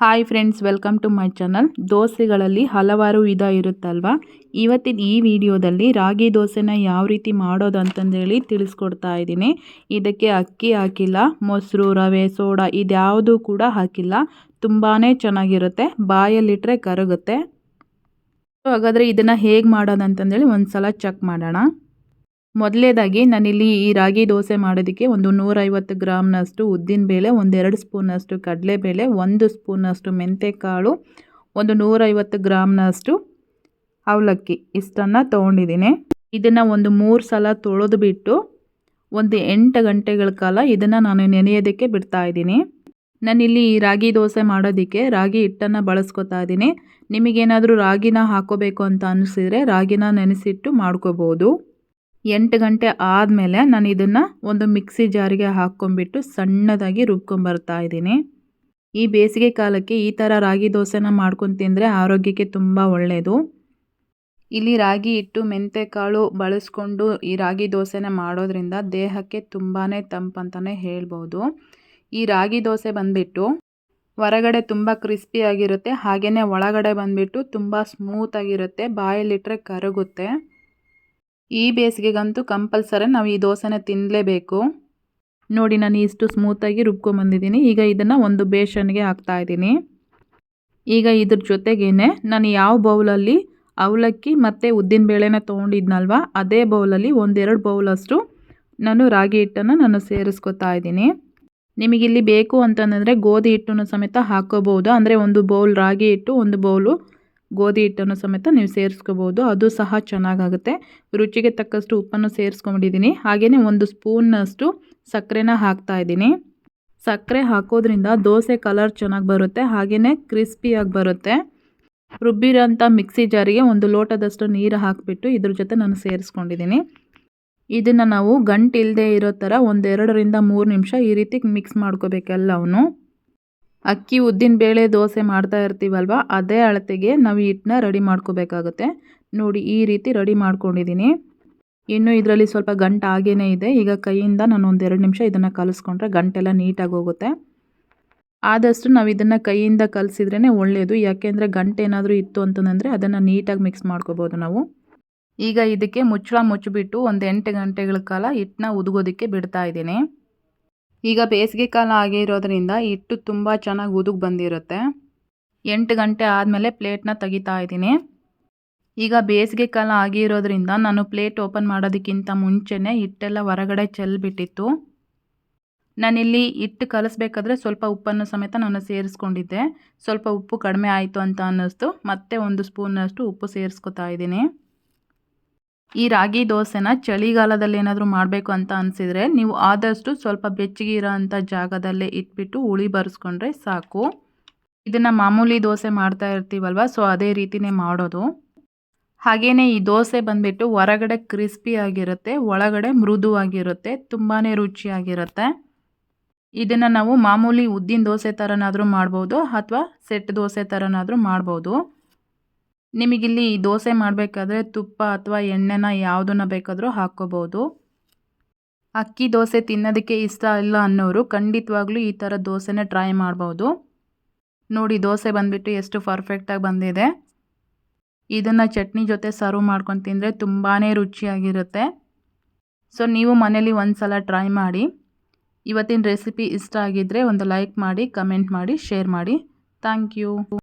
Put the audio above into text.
Hi friends welcome to my channel ದೋಸೆಗಳಲ್ಲಿ ಹಲವಾರು ವಿಧ ಇರುತ್ತಲ್ವಾ? ಇವತ್ತಿನ ಈ ವಿಡಿಯೋದಲ್ಲಿ ರಾಗಿ ದೋಸೆನ ಯಾವ ರೀತಿ ಮಾಡೋದು ಅಂತಂದೇಳಿ ತಿಳಿಸ್ಕೊಡ್ತಾ ಇದ್ದೀನಿ. ಇದಕ್ಕೆ ಅಕ್ಕಿ ಹಾಕಿಲ್ಲ, ಮೊಸರು, ರವೆ, ಸೋಡಾ ಇದ್ಯಾವುದು ಕೂಡ ಹಾಕಿಲ್ಲ. ತುಂಬಾ ಚೆನ್ನಾಗಿರುತ್ತೆ ಬಾಯಲ್ಲಿಟ್ಟರೆ ಕರಗುತ್ತೆ. ಸೊ ಹಾಗಾದರೆ ಇದನ್ನು ಹೇಗೆ ಮಾಡೋದು ಅಂತಂದೇಳಿ ಒಂದು ಸಲ ಚೆಕ್ ಮಾಡೋಣ. ಮೊದಲೇದಾಗಿ ನಾನಿಲ್ಲಿ ಈ ರಾಗಿ ದೋಸೆ ಮಾಡೋದಕ್ಕೆ ಒಂದು ನೂರೈವತ್ತು ಗ್ರಾಮ್ನಷ್ಟು ಉದ್ದಿನಬೇಳೆ ಒಂದೆರಡು ಸ್ಪೂನಷ್ಟು ಕಡಲೆಬೇಳೆ, ಒಂದು ಸ್ಪೂನಷ್ಟು ಮೆಂತೆಕಾಳು, ಒಂದು ನೂರೈವತ್ತು ಗ್ರಾಮ್ನಷ್ಟು ಅವಲಕ್ಕಿ. ಇಷ್ಟನ್ನು ತೊಗೊಂಡಿದ್ದೀನಿ. ಇದನ್ನು ಒಂದು ಮೂರು ಸಲ ತೊಳೆದು ಬಿಟ್ಟು ಒಂದು ಎಂಟು ಗಂಟೆಗಳ ಕಾಲ ಇದನ್ನು ನಾನು ನೆನೆಯೋದಕ್ಕೆ ಬಿಡ್ತಾ ಇದ್ದೀನಿ. ನಾನಿಲ್ಲಿ ಈ ರಾಗಿ ದೋಸೆ ಮಾಡೋದಕ್ಕೆ ರಾಗಿ ಹಿಟ್ಟನ್ನು ಬಳಸ್ಕೊತಾ ಇದ್ದೀನಿ. ನಿಮಗೇನಾದರೂ ರಾಗಿನ ಹಾಕೋಬೇಕು ಅಂತ ಅನಿಸಿದರೆ ರಾಗಿನ ನೆನೆಸಿಟ್ಟು ಮಾಡ್ಕೋಬೋದು. ಎಂಟು ಗಂಟೆ ಆದಮೇಲೆ ನಾನು ಇದನ್ನು ಒಂದು ಮಿಕ್ಸಿ ಜಾರಿಗೆ ಹಾಕ್ಕೊಂಬಿಟ್ಟು ಸಣ್ಣದಾಗಿ ರುಬ್ಕೊಂಬರ್ತಾ ಇದ್ದೀನಿ. ಈ ಬೇಸಿಗೆ ಕಾಲಕ್ಕೆ ಈ ಥರ ರಾಗಿ ದೋಸೆನ ಮಾಡ್ಕೊಂಡು ತಿಂದರೆ ಆರೋಗ್ಯಕ್ಕೆ ತುಂಬ ಒಳ್ಳೆಯದು ಇಲ್ಲಿ ರಾಗಿ ಹಿಟ್ಟು, ಮೆಂತೆಕಾಳು ಬಳಸ್ಕೊಂಡು ಈ ರಾಗಿ ದೋಸೆನ ಮಾಡೋದ್ರಿಂದ ದೇಹಕ್ಕೆ ತುಂಬಾ ತಂಪಂತಲೇ ಹೇಳ್ಬೋದು. ಈ ರಾಗಿ ದೋಸೆ ಬಂದುಬಿಟ್ಟು ಹೊರಗಡೆ ತುಂಬ ಕ್ರಿಸ್ಪಿಯಾಗಿರುತ್ತೆ ಹಾಗೆಯೇ ಒಳಗಡೆ ಬಂದುಬಿಟ್ಟು ತುಂಬ ಸ್ಮೂತಾಗಿರುತ್ತೆ ಬಾಯಲ್ಲಿಟ್ಟರೆ ಕರಗುತ್ತೆ. ಈ ಬೇಸಿಗೆಗಂತೂ ಕಂಪಲ್ಸರಿ ನಾವು ಈ ದೋಸೆನ ತಿನ್ನಲೇಬೇಕು ನೋಡಿ, ನಾನು ಇಷ್ಟು ಸ್ಮೂತಾಗಿ ರುಬ್ಕೊಂಬಂದಿದ್ದೀನಿ. ಈಗ ಇದನ್ನು ಒಂದು ಬೇಷನ್ಗೆ ಇದ್ದೀನಿ. ಈಗ ಇದ್ರ ಜೊತೆಗೇ ನಾನು ಯಾವ ಬೌಲಲ್ಲಿ ಅವಲಕ್ಕಿ ಮತ್ತು ಉದ್ದಿನಬೇಳೆನ ತೊಗೊಂಡಿದ್ನಲ್ವ, ಅದೇ ಬೌಲಲ್ಲಿ ಒಂದೆರಡು ಬೌಲಷ್ಟು ನಾನು ರಾಗಿ ಹಿಟ್ಟನ್ನು ನಾನು ಸೇರಿಸ್ಕೊತಾ ಇದ್ದೀನಿ. ನಿಮಗಿಲ್ಲಿ ಬೇಕು ಅಂತಂದರೆ ಗೋಧಿ ಹಿಟ್ಟನ್ನು ಸಮೇತ ಹಾಕೋಬೋದು ಅಂದರೆ ಒಂದು ಬೌಲ್ ರಾಗಿ ಹಿಟ್ಟು, ಒಂದು ಬೌಲು ಗೋಧಿ ಹಿಟ್ಟನ್ನು ಸಮೇತ ನೀವು ಸೇರಿಸ್ಕೋಬೋದು. ಅದು ಸಹ ಚೆನ್ನಾಗಾಗುತ್ತೆ. ರುಚಿಗೆ ತಕ್ಕಷ್ಟು ಉಪ್ಪನ್ನು ಸೇರಿಸ್ಕೊಂಡಿದ್ದೀನಿ ಹಾಗೆಯೇ ಒಂದು ಸ್ಪೂನ್ನಷ್ಟು ಸಕ್ಕರೆನ ಹಾಕ್ತಾಯಿದ್ದೀನಿ. ಸಕ್ಕರೆ ಹಾಕೋದ್ರಿಂದ ದೋಸೆ ಕಲರ್ ಚೆನ್ನಾಗಿ ಬರುತ್ತೆ. ಹಾಗೆಯೇ ಕ್ರಿಸ್ಪಿಯಾಗಿ ಬರುತ್ತೆ. ರುಬ್ಬಿರೋಂಥ ಮಿಕ್ಸಿ ಜಾರಿಗೆ ಒಂದು ಲೋಟದಷ್ಟು ನೀರು ಹಾಕಿಬಿಟ್ಟು ಇದ್ರ ಜೊತೆ ನಾನು ಸೇರಿಸ್ಕೊಂಡಿದ್ದೀನಿ. ಇದನ್ನು ನಾವು ಗಂಟು ಇಲ್ಲದೆ ಇರೋ ಥರ ಒಂದೆರಡರಿಂದ ಮೂರು ನಿಮಿಷ ಈ ರೀತಿ ಮಿಕ್ಸ್ ಮಾಡ್ಕೋಬೇಕೆಲ್ಲವೂ ಅಕ್ಕಿ, ಉದ್ದಿನ ಬೇಳೆ, ದೋಸೆ ಮಾಡ್ತಾ ಇರ್ತೀವಲ್ವ, ಅದೇ ಅಳತೆಗೆ ನಾವು ಹಿಟ್ಟನ್ನ ರೆಡಿ ಮಾಡ್ಕೋಬೇಕಾಗುತ್ತೆ. ನೋಡಿ, ಈ ರೀತಿ ರೆಡಿ ಮಾಡ್ಕೊಂಡಿದ್ದೀನಿ ಇನ್ನು ಇದರಲ್ಲಿ ಸ್ವಲ್ಪ ಗಂಟು ಆಗೇ ಇದೆ. ಈಗ ಕೈಯಿಂದ ನಾನು ಒಂದೆರಡು ನಿಮಿಷ ಇದನ್ನು ಕಲಿಸ್ಕೊಂಡ್ರೆ ಗಂಟೆಲ್ಲ ನೀಟಾಗಿ ಹೋಗುತ್ತೆ. ಆದಷ್ಟು ನಾವು ಇದನ್ನು ಕೈಯಿಂದ ಕಲಿಸಿದ್ರೇ ಒಳ್ಳೆಯದು ಯಾಕೆಂದರೆ ಗಂಟೆ ಏನಾದರೂ ಇತ್ತು ಅಂತಂದರೆ ಅದನ್ನು ನೀಟಾಗಿ ಮಿಕ್ಸ್ ಮಾಡ್ಕೋಬೋದು ನಾವು. ಈಗ ಇದಕ್ಕೆ ಮುಚ್ಚಳ ಮುಚ್ಚಿಬಿಟ್ಟು ಒಂದು ಎಂಟು ಗಂಟೆಗಳ ಕಾಲ ಹಿಟ್ಟನ್ನ ಉದುಗೋದಕ್ಕೆ ಬಿಡ್ತಾ ಇದ್ದೀನಿ. ಈಗ ಬೇಸಿಗೆ ಕಾಲ ಆಗಿರೋದ್ರಿಂದ ಹಿಟ್ಟು ತುಂಬ ಚೆನ್ನಾಗಿ ಉದುಗ್ ಬಂದಿರುತ್ತೆ. ಎಂಟು ಗಂಟೆ ಆದಮೇಲೆ ಪ್ಲೇಟ್ನ ತೆಗಿತಾ ಇದ್ದೀನಿ. ಈಗ ಬೇಸಿಗೆ ಕಾಲ ಆಗಿರೋದ್ರಿಂದ ನಾನು ಪ್ಲೇಟ್ ಓಪನ್ ಮಾಡೋದಕ್ಕಿಂತ ಮುಂಚೆನೆ ಹಿಟ್ಟೆಲ್ಲ ಹೊರಗಡೆ ಚೆಲ್ಬಿಟ್ಟಿತ್ತು. ನಾನಿಲ್ಲಿ ಹಿಟ್ಟು ಕಲಿಸ್ಬೇಕಾದ್ರೆ ಸ್ವಲ್ಪ ಉಪ್ಪನ್ನು ಸಮೇತ ನಾನು ಸೇರಿಸ್ಕೊಂಡಿದ್ದೆ. ಸ್ವಲ್ಪ ಉಪ್ಪು ಕಡಿಮೆ ಆಯಿತು ಅಂತ ಅನ್ನಿಸ್ತು. ಮತ್ತೆ ಒಂದು ಸ್ಪೂನಷ್ಟು ಉಪ್ಪು ಸೇರಿಸ್ಕೊತಾ ಇದ್ದೀನಿ. ಈ ರಾಗಿ ದೋಸೆನ ಚಳಿಗಾಲದಲ್ಲಿ ಏನಾದರೂ ಮಾಡಬೇಕು ಅಂತ ಅನಿಸಿದರೆ ನೀವು ಆದಷ್ಟು ಸ್ವಲ್ಪ ಬೆಚ್ಚಗೆ ಇರೋ ಅಂಥ ಜಾಗದಲ್ಲೇ ಇಟ್ಬಿಟ್ಟು ಹುಳಿ ಬರೆಸ್ಕೊಂಡ್ರೆ ಸಾಕು. ಇದನ್ನು ಮಾಮೂಲಿ ದೋಸೆ ಮಾಡ್ತಾ ಇರ್ತೀವಲ್ವ, ಸೊ ಅದೇ ರೀತಿನೇ ಮಾಡೋದು. ಹಾಗೆಯೇ ಈ ದೋಸೆ ಬಂದುಬಿಟ್ಟು ಹೊರಗಡೆ ಕ್ರಿಸ್ಪಿ ಆಗಿರುತ್ತೆ, ಒಳಗಡೆ ಮೃದುವಾಗಿರುತ್ತೆ ತುಂಬಾ ರುಚಿಯಾಗಿರುತ್ತೆ. ಇದನ್ನು ನಾವು ಮಾಮೂಲಿ ಉದ್ದಿನ ದೋಸೆ ಥರನಾದರೂ ಮಾಡ್ಬೋದು ಅಥವಾ ಸೆಟ್ ದೋಸೆ ಥರನಾದರೂ ಮಾಡ್ಬೋದು. ನಿಮಗಿಲ್ಲಿ ದೋಸೆ ಮಾಡಬೇಕಾದ್ರೆ ತುಪ್ಪ ಅಥವಾ ಎಣ್ಣೆನ ಯಾವುದನ್ನ ಬೇಕಾದರೂ ಹಾಕ್ಕೋಬೋದು. ಅಕ್ಕಿ ದೋಸೆ ತಿನ್ನೋದಕ್ಕೆ ಇಷ್ಟ ಇಲ್ಲ ಅನ್ನೋರು ಖಂಡಿತವಾಗ್ಲೂ ಈ ಥರ ದೋಸೆನ ಟ್ರೈ ಮಾಡ್ಬೋದು. ನೋಡಿ, ದೋಸೆ ಬಂದುಬಿಟ್ಟು ಎಷ್ಟು ಪರ್ಫೆಕ್ಟಾಗಿ ಬಂದಿದೆ. ಇದನ್ನು ಚಟ್ನಿ ಜೊತೆ ಸರ್ವ್ ಮಾಡ್ಕೊಂಡು ತಿಂದರೆ ತುಂಬಾ ರುಚಿಯಾಗಿರುತ್ತೆ. ಸೊ, ನೀವು ಮನೇಲಿ ಒಂದು ಸಲ ಟ್ರೈ ಮಾಡಿ. ಇವತ್ತಿನ ರೆಸಿಪಿ ಇಷ್ಟ ಆಗಿದ್ದರೆ ಒಂದು ಲೈಕ್ ಮಾಡಿ, ಕಮೆಂಟ್ ಮಾಡಿ, ಶೇರ್ ಮಾಡಿ. Thank you.